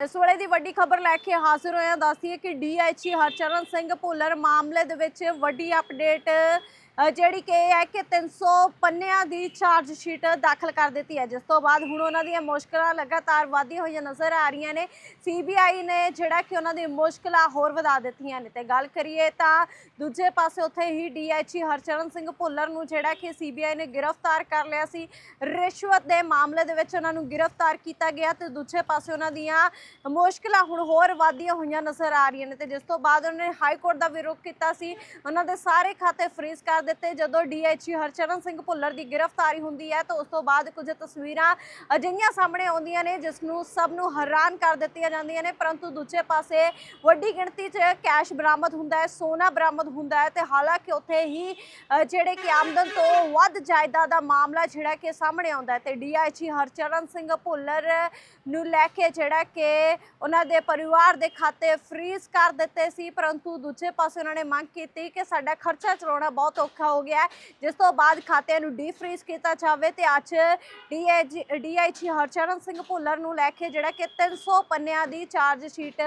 ਇਸ ਵੇਲੇ ਦੀ ਵੱਡੀ ਖਬਰ ਲੈ ਕੇ ਹਾਜ਼ਰ ਹੋਇਆ ਦੱਸਦੀਏ ਕਿ ਡੀਆਈਜੀ ਹਰਚਰਨ ਸਿੰਘ ਭੁੱਲਰ ਮਾਮਲੇ ਦੇ ਵਿੱਚ ਵੱਡੀ ਅਪਡੇਟ ਜਿਹੜੀ ਕਿ ਇਹ ਹੈ ਕਿ 300 ਪੰਨਿਆਂ ਦੀ ਚਾਰਜ ਸ਼ੀਟ ਦਾਖਲ ਕਰ ਦਿੱਤੀ ਹੈ। ਜਿਸ ਤੋਂ ਬਾਅਦ ਹੁਣ ਉਹਨਾਂ ਦੀਆਂ ਮੁਸ਼ਕਲਾਂ ਲਗਾਤਾਰ ਵਧਦੀਆਂ ਹੋਈਆਂ ਨਜ਼ਰ ਆ ਰਹੀਆਂ ਨੇ। ਸੀਬੀਆਈ ਨੇ ਜਿਹੜਾ ਕਿ ਉਹਨਾਂ ਦੀ ਮੁਸ਼ਕਲਾਂ ਹੋਰ ਵਧਾ ਦਿੱਤੀਆਂ ਨੇ। ਤੇ ਗੱਲ ਕਰੀਏ ਤਾਂ ਦੂਜੇ ਪਾਸੇ ਉੱਥੇ ਹੀ ਡੀਆਈਜੀ ਹਰਚਰਨ ਸਿੰਘ ਭੁੱਲਰ ਨੂੰ ਜਿਹੜਾ ਕਿ ਸੀਬੀਆਈ ਨੇ ਗ੍ਰਿਫਤਾਰ ਕਰ ਲਿਆ ਸੀ। ਰਿਸ਼ਵਤ ਦੇ ਮਾਮਲੇ ਦੇ ਵਿੱਚ ਉਹਨਾਂ ਨੂੰ ਗ੍ਰਿਫਤਾਰ ਕੀਤਾ ਗਿਆ ਤੇ ਦੂਜੇ ਪਾਸੇ ਉਹਨਾਂ ਦੀਆਂ ਮੁਸ਼ਕਲਾਂ ਹੁਣ ਹੋਰ ਵਧਦੀਆਂ ਹੋਈਆਂ ਨਜ਼ਰ ਆ ਰਹੀਆਂ ਨੇ। ਤੇ ਜਿਸ ਤੋਂ ਬਾਅਦ ਉਹਨਾਂ ਨੇ ਹਾਈ ਕੋਰਟ ਦਾ ਵਿਰੋਧ ਕੀਤਾ ਸੀ। ਉਹਨਾਂ ਦੇ ਸਾਰੇ ਖਾਤੇ ਫ੍ਰੀਜ਼ ਕਰ ਦਿੱਤੇ। ਜਦੋਂ ਡੀਐਚਈ ਹਰਚਰਨ ਸਿੰਘ ਭੁੱਲਰ ਦੀ ਗ੍ਰਿਫਤਾਰੀ ਹੁੰਦੀ ਹੈ ਤਾਂ ਉਸ ਤੋਂ ਬਾਅਦ ਕੁਝ ਤਸਵੀਰਾਂ ਅਜਿਹੀਆਂ ਸਾਹਮਣੇ ਆਉਂਦੀਆਂ ਨੇ, ਜਿਸ ਨੂੰ ਸਭ ਨੂੰ ਹੈਰਾਨ ਕਰ ਦਿੱਤੀਆਂ ਜਾਂਦੀਆਂ ਨੇ। ਪਰੰਤੂ ਦੂਜੇ ਪਾਸੇ ਵੱਡੀ ਗਿਣਤੀ 'ਚ ਕੈਸ਼ ਬਰਾਮਦ ਹੁੰਦਾ ਹੈ, ਸੋਨਾ ਬਰਾਮਦ ਹੁੰਦਾ ਹੈ ਤੇ ਹਾਲਾਂਕਿ ਉੱਥੇ ਹੀ ਜਿਹੜੇ ਕਿ ਆਮਦਨ ਤੋਂ ਵੱਧ ਜਾਇਦਾਦ ਦਾ ਮਾਮਲਾ ਜਿਹੜਾ ਕਿ ਸਾਹਮਣੇ ਆਉਂਦਾ ਹੈ ਤੇ ਡੀਆਈਜੀ ਹਰਚਰਨ ਸਿੰਘ ਭੁੱਲਰ ਨੂੰ ਲੈ ਕੇ ਜਿਹੜਾ ਕਿ ਉਹਨਾਂ ਦੇ ਪਰਿਵਾਰ ਦੇ ਖਾਤੇ ਫ੍ਰੀਜ਼ ਕਰ ਦਿੱਤੇ ਸੀ। ਪਰੰਤੂ ਦੂਜੇ ਪਾਸੇ ਉਹਨਾਂ ਨੇ ਮੰਗ ਕੀਤੀ ਕਿ ਸਾਡਾ ਖਰਚਾ ਚਲਾਉਣਾ ਬਹੁਤ ਔਖਾ ਹੋ ਗਿਆ ਜਿਸ ਤੋਂ ਬਾਅਦ ਖਾਤਿਆਂ ਨੂੰ ਡੀਫ੍ਰੀਜ਼ ਕੀਤਾ ਜਾਵੇ ਤੇ ਅੱਜ ਡੀਆਈਜੀ ਡੀਆਈਜੀ ਹਰਚਰਨ ਸਿੰਘ ਭੁੱਲਰ ਨੂੰ ਲੈ ਕੇ ਜਿਹੜਾ ਕਿ 300 ਪੰਨਿਆਂ ਦੀ ਚਾਰਜ ਸ਼ੀਟ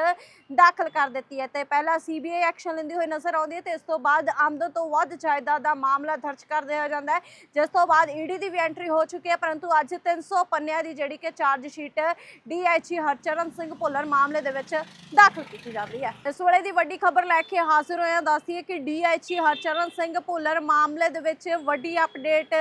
ਦਾਖਲ ਕਰ ਦਿੱਤੀ ਹੈ ਤੇ ਪਹਿਲਾਂ ਸੀਬੀਆਈ ਐਕਸ਼ਨ ਲੈਂਦੀ ਹੋਈ ਨਜ਼ਰ ਆਉਂਦੀ ਹੈ ਤੇ ਇਸ ਤੋਂ ਬਾਅਦ ਆਮਦਨ ਤੋਂ ਵੱਧ ਜਾਇਦਾਦ ਦਾ ਮਾਮਲਾ ਦਰਜ ਕਰ ਦਿੱਤਾ ਜਾਂਦਾ ਹੈ। ਜਿਸ ਤੋਂ ਬਾਅਦ ਈਡੀ ਦੀ ਵੀ ਐਂਟਰੀ ਹੋ ਚੁੱਕੀ ਹੈ, ਪਰੰਤੂ ਅੱਜ 300 ਪੰਨਿਆਂ ਦੀ ਜਿਹੜੀ ਕਿ charge sheet DIG Harcharan Singh Bhullar ਮਾਮਲੇ ਦੇ ਵਿੱਚ ਦਾਖਲ ਕੀਤੀ ਜਾ ਰਹੀ ਹੈ। ਇਸ ਵੇਲੇ ਦੀ ਵੱਡੀ ਖਬਰ ਲੈ ਕੇ ਹਾਜ਼ਰ ਹੋਇਆ ਦੱਸਦੀ ਹੈ ਕਿ ਡੀਆਈਜੀ ਹਰਚਰਨ ਸਿੰਘ ਭੁੱਲਰ ਮਾਮਲੇ ਦੇ ਵਿੱਚ ਵੱਡੀ ਅਪਡੇਟ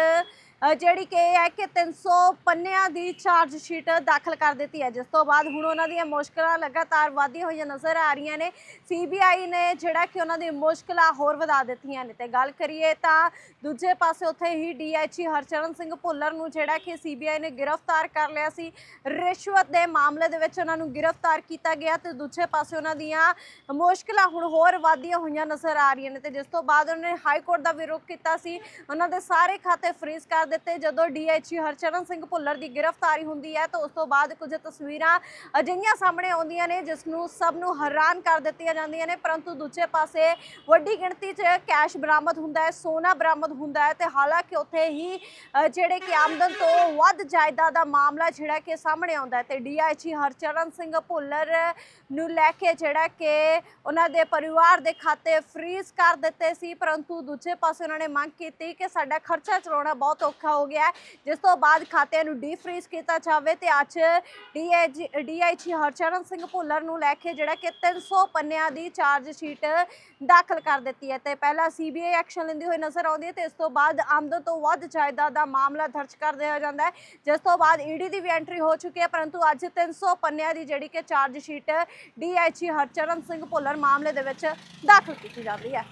ਜਿਹੜੀ ਕਿ ਇਹ ਹੈ ਕਿ 300 ਪੰਨਿਆਂ ਦੀ ਚਾਰਜ ਸ਼ੀਟ ਦਾਖਲ ਕਰ ਦਿੱਤੀ ਹੈ। ਜਿਸ ਤੋਂ ਬਾਅਦ ਹੁਣ ਉਹਨਾਂ ਦੀਆਂ ਮੁਸ਼ਕਲਾਂ ਲਗਾਤਾਰ ਵਧਦੀਆਂ ਹੋਈਆਂ ਨਜ਼ਰ ਆ ਰਹੀਆਂ ਨੇ। ਸੀਬੀਆਈ ਨੇ ਜਿਹੜਾ ਕਿ ਉਹਨਾਂ ਦੀ ਮੁਸ਼ਕਲਾਂ ਹੋਰ ਵਧਾ ਦਿੱਤੀਆਂ ਨੇ। ਤੇ ਗੱਲ ਕਰੀਏ ਤਾਂ ਦੂਜੇ ਪਾਸੇ ਉੱਥੇ ਹੀ ਡੀਐਚਈ ਹਰਚਰਨ ਸਿੰਘ ਭੁੱਲਰ ਨੂੰ ਜਿਹੜਾ ਕਿ ਸੀਬੀਆਈ ਨੇ ਗ੍ਰਿਫਤਾਰ ਕਰ ਲਿਆ ਸੀ। ਰਿਸ਼ਵਤ ਦੇ ਮਾਮਲੇ ਦੇ ਵਿੱਚ ਉਹਨਾਂ ਨੂੰ ਗ੍ਰਿਫਤਾਰ ਕੀਤਾ ਗਿਆ ਤੇ ਦੂਜੇ ਪਾਸੇ ਉਹਨਾਂ ਦੀਆਂ ਮੁਸ਼ਕਲਾਂ ਹੁਣ ਹੋਰ ਵਧਦੀਆਂ ਹੋਈਆਂ ਨਜ਼ਰ ਆ ਰਹੀਆਂ ਨੇ। ਤੇ ਜਿਸ ਤੋਂ ਬਾਅਦ ਉਹਨਾਂ ਨੇ ਹਾਈ ਕੋਰਟ ਦਾ ਵਿਰੋਧ ਕੀਤਾ ਸੀ। ਉਹਨਾਂ ਦੇ ਸਾਰੇ ਖਾਤੇ ਫ੍ਰੀਜ਼ ਕਰ ਦਿੱਤੇ। ਜਦੋਂ ਡੀਐਚਈ ਹਰਚਰਨ ਸਿੰਘ ਭੁੱਲਰ ਦੀ ਗ੍ਰਿਫਤਾਰੀ ਹੁੰਦੀ ਹੈ ਤਾਂ ਉਸ ਤੋਂ ਬਾਅਦ ਕੁਝ ਤਸਵੀਰਾਂ ਅਜਿਹੀਆਂ ਸਾਹਮਣੇ ਆਉਂਦੀਆਂ ਨੇ, ਜਿਸ ਨੂੰ ਸਭ ਨੂੰ ਹੈਰਾਨ ਕਰ ਦਿੱਤੀਆਂ ਜਾਂਦੀਆਂ ਨੇ। ਪਰੰਤੂ ਦੂਜੇ ਪਾਸੇ ਵੱਡੀ ਗਿਣਤੀ 'ਚ ਕੈਸ਼ ਬਰਾਮਦ ਹੁੰਦਾ ਹੈ, ਸੋਨਾ ਬਰਾਮਦ ਹੁੰਦਾ ਹੈ ਤੇ ਹਾਲਾਂਕਿ ਉੱਥੇ ਹੀ ਜਿਹੜੇ ਕਿ ਆਮਦਨ ਤੋਂ ਵੱਧ ਜਾਇਦਾਦ ਦਾ ਮਾਮਲਾ ਜਿਹੜਾ ਕਿ ਸਾਹਮਣੇ ਆਉਂਦਾ ਹੈ ਤੇ ਡੀਆਈਜੀ ਹਰਚਰਨ ਸਿੰਘ ਭੁੱਲਰ ਨੂੰ ਲੈ ਕੇ ਜਿਹੜਾ ਕਿ ਉਹਨਾਂ ਦੇ ਪਰਿਵਾਰ ਦੇ ਖਾਤੇ ਫ੍ਰੀਜ਼ ਕਰ ਦਿੱਤੇ ਸੀ। ਪਰੰਤੂ ਦੂਜੇ ਪਾਸੇ ਉਹਨਾਂ ਨੇ ਮੰਗ ਕੀਤੀ ਕਿ ਸਾਡਾ ਖਰਚਾ ਚਲਾਉਣਾ ਬਹੁਤ ਔਖਾ ਹੋ ਗਿਆ ਜਿਸ ਤੋਂ ਬਾਅਦ ਖਾਤਿਆਂ ਨੂੰ ਡੀਫ੍ਰੀਜ਼ ਕੀਤਾ ਜਾਵੇ ਤੇ ਅੱਜ ਡੀਆਈਜੀ ਡੀਆਈਜੀ ਹਰਚਰਨ ਸਿੰਘ ਭੁੱਲਰ ਨੂੰ ਲੈ ਕੇ ਜਿਹੜਾ ਕਿ 300 ਪੰਨਿਆਂ ਦੀ ਚਾਰਜ ਸ਼ੀਟ ਦਾਖਲ ਕਰ ਦਿੱਤੀ ਹੈ ਤੇ ਪਹਿਲਾਂ ਸੀਬੀਆਈ ਐਕਸ਼ਨ ਲੈਂਦੀ ਹੋਈ ਨਜ਼ਰ ਆਉਂਦੀ ਹੈ ਤੇ ਇਸ ਤੋਂ ਬਾਅਦ ਆਮਦਨ ਤੋਂ ਵੱਧ ਜਾਇਦਾਦ ਦਾ ਮਾਮਲਾ ਦਰਜ ਕਰ ਦਿਆ ਜਾਂਦਾ ਹੈ। ਜਿਸ ਤੋਂ ਬਾਅਦ ਈਡੀ ਦੀ ਵੀ ਐਂਟਰੀ ਹੋ ਚੁੱਕੀ ਹੈ, ਪਰੰਤੂ ਅੱਜ 300 ਪੰਨਿਆਂ ਦੀ ਜਿਹੜੀ ਕਿ charge sheet DIG Harcharan Singh Bhullar ਮਾਮਲੇ ਦੇ ਵਿੱਚ ਦਾਖਲ ਕੀਤੀ ਜਾ ਰਹੀ ਹੈ।